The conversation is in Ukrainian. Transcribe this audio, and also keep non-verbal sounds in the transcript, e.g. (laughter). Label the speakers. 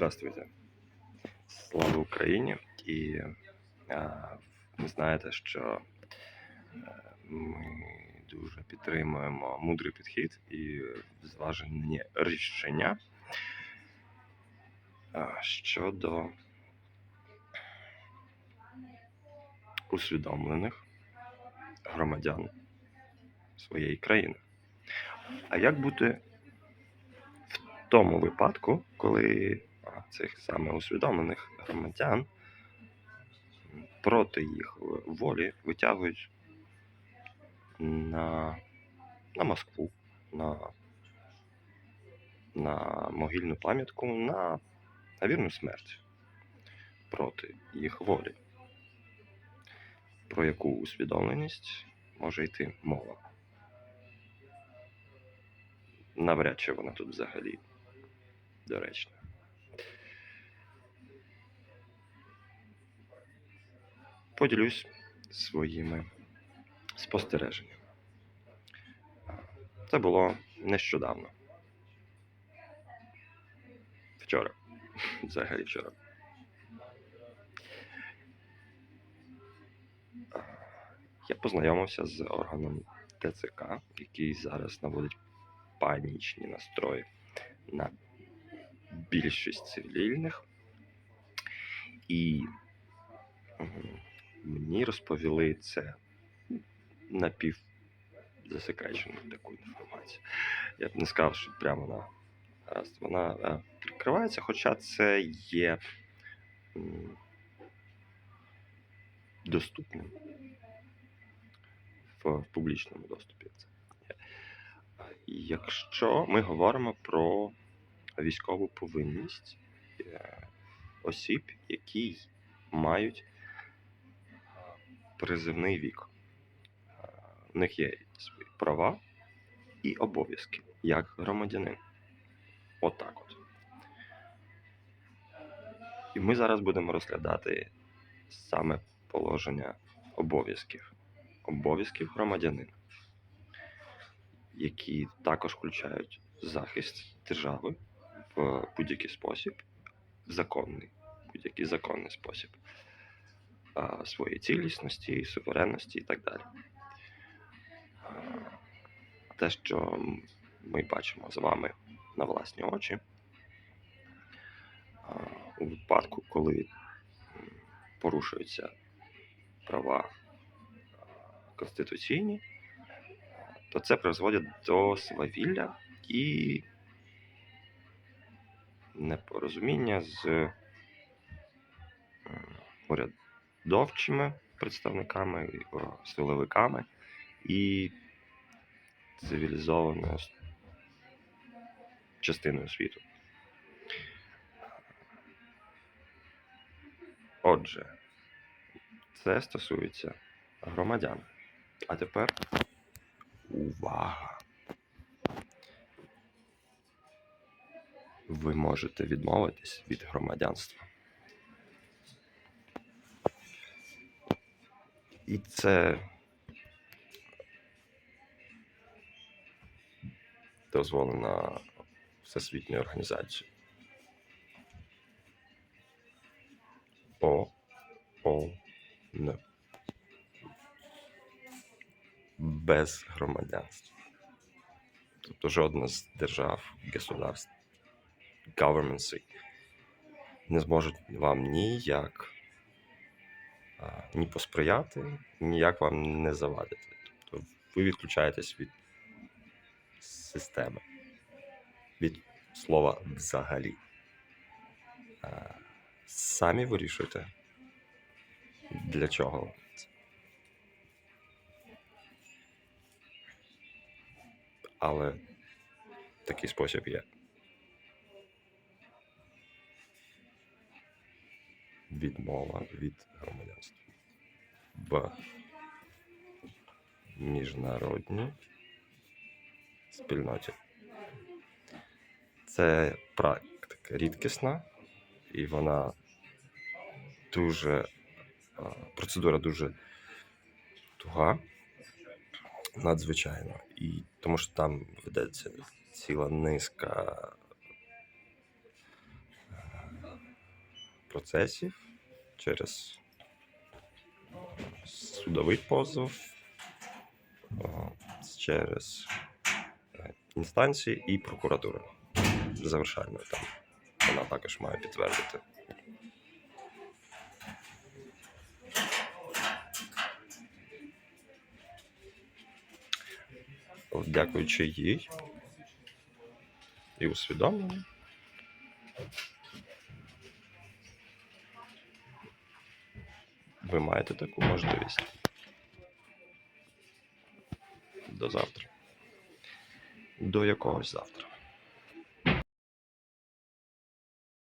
Speaker 1: Здравствуйте. Слава Україні! І ви знаєте, що е, ми дуже підтримуємо мудрий підхід і зважені рішення щодо усвідомлених громадян своєї країни. А як бути в тому випадку, коли цих саме усвідомлених громадян проти їх волі витягують на, на Москву, на, на могильну пам'ятку, на, на вірну смерть проти їх волі. Про яку усвідомленість може йти мова? Навряд чи вона тут взагалі доречна. Поділюсь своїми спостереженнями. Це було нещодавно. Вчора. (laughs) Взагалі вчора. Я познайомився з органом ТЦК, який зараз наводить панічні настрої на більшість цивільних. І мені розповіли це напівзасекречену таку інформацію. Я б не сказав, що прямо вона гаразд. Вона е, прикривається, хоча це є доступним в, публічному доступі. Якщо ми говоримо про військову повинність е, осіб, які мають е, призивний вік. Е, У них є свої права і обов'язки як громадянин. Отак от. І ми зараз будемо розглядати саме положення обов'язків. Обов'язків громадянина, які також включають захист держави в будь-який спосіб, законний, будь-який законний спосіб своєї цілісності, суверенності і так далі. Те, що ми бачимо з вами на власні очі, у випадку, коли порушуються права конституційні, то це призводить до свавілля і непорозуміння з м, урядовчими представниками, силовиками і цивілізованою частиною світу. Отже, це стосується громадян. А тепер увага! Ви можете відмовитись від громадянства. І це дозволено Всесвітньою організацією. О, О, Н. Без громадянства. Тобто жодна з держав, государств, governments не зможуть вам ніяк ні посприяти, ніяк вам не завадити. Тобто ви відключаєтесь від системи, від слова взагалі. Самі вирішуєте, для чого. Але такий спосіб є. Відмова від громадянства в міжнародній спільноті. Це практика рідкісна, і вона дуже процедура дуже туга, надзвичайно. І тому що там ведеться ціла низка е, процесів через судовий позов, через е, інстанції і прокуратуру. Завершальною там. Вона також має підтвердити. Дякуючи їй і усвідомленню. Ви маєте таку можливість. До завтра. До якогось завтра.